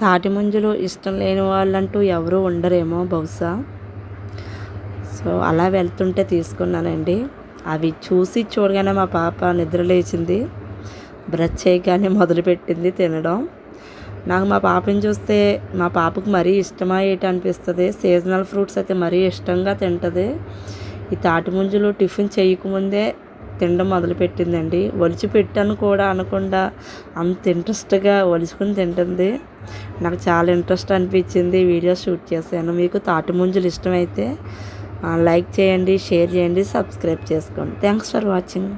తాటి ముంజలు ఇష్టం లేని వాళ్ళంటూ ఎవరు ఉండరేమో బహుశా. సో అలా వెళ్తుంటే తీసుకున్నానండి. అవి చూసి చూడగానే మా పాప నిద్ర లేచింది. బ్రష్ చేయగానే మొదలుపెట్టింది తినడం. నాకు మా పాపని చూస్తే మా పాపకు మరీ ఇష్టమా ఏంటి అనిపిస్తుంది? సీజనల్ ఫ్రూట్స్ అయితే మరీ ఇష్టంగా తింటుంది. ఈ తాటి ముంజలు టిఫిన్ చేయకముందే తినడం మొదలుపెట్టిందండి. ఒలిచి పెట్టాను కూడా అనకుండా అంత ఇంట్రెస్ట్గా ఒలుచుకుని తింటుంది. నాకు చాలా ఇంట్రెస్ట్ అనిపించింది. వీడియో షూట్ చేశాను. మీకు తాటి ముంజులు ఇష్టమైతే లైక్ చేయండి షేర్ చేయండి సబ్స్క్రైబ్ చేసుకోండి. Thanks for watching.